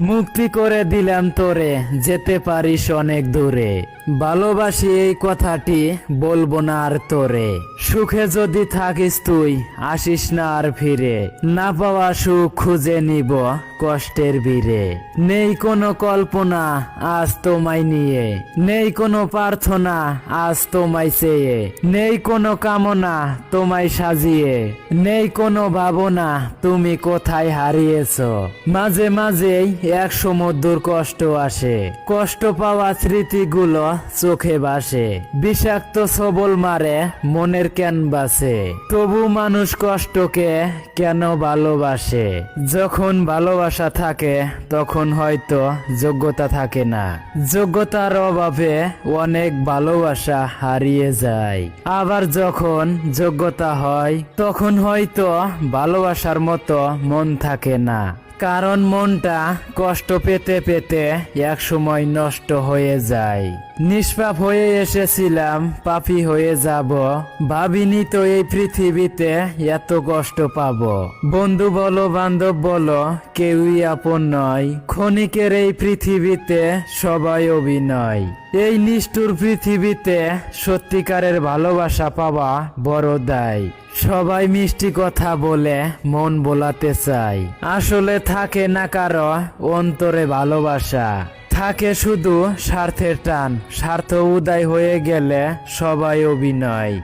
মুক্তি করে দিলাম তোরে, যেতে পারিস অনেক দূরে। ভালোবাসি এই কথাটি, বলব না আর তোরে। সুখে যদি থাকিস তুই, আসিস না আর ফিরে। না পাওয়া সুখ খুঁজে নিব কষ্টের বীরে। নেই কোনো কল্পনা, আজ তোমায় নিয়ে। নেই কোনো প্রার্থনা, আজ তোমায় চেয়ে। নেই কোনো কামনা, তোমায় সাজিয়ে। নেই কোনো ভাবনা, তুমি কোথায় হারিয়েছ। মাঝে মাঝেই এক সমুদ্র কষ্ট আসে। কষ্ট পাওয়া স্মৃতিগুলো চোখে বাসে বিষাক্ত সবল মারে মনের ক্যানভাসে। তবু মানুষ কষ্টকে কেন ভালোবাসে? যখন ভালোবাসা থাকে, তখন হয়তো যোগ্যতা থাকে না। যোগ্যতার অভাবে অনেক ভালোবাসা হারিয়ে যায়। আবার যখন যোগ্যতা হয়, তখন হয়তো ভালোবাসার মতো মন থাকে না। কারণ মনটা কষ্ট পেতে পেতে এক সময় নষ্ট হয়ে যায়। নিষ্পাপ হয়ে এসেছিলাম, পাপি হয়ে যাব। ভাবিনি তো এই পৃথিবীতে এত কষ্ট পাব। বন্ধু বলো, বান্ধব বলো, কেউই আপন নয়। ক্ষণিকের এই পৃথিবীতে সবাই অভিনয়। এই নিষ্ঠুর পৃথিবীতে সত্যিকারের ভালোবাসা পাওয়া বড় দায়। সবাই মিষ্টি কথা বলে মন বোলাতে চাই আসলে থাকে না কারও অন্তরে ভালোবাসা। থাকে শুধু স্বার্থের টান স্বার্থ উদয় হয়ে গেলে সবাই অভিনয়।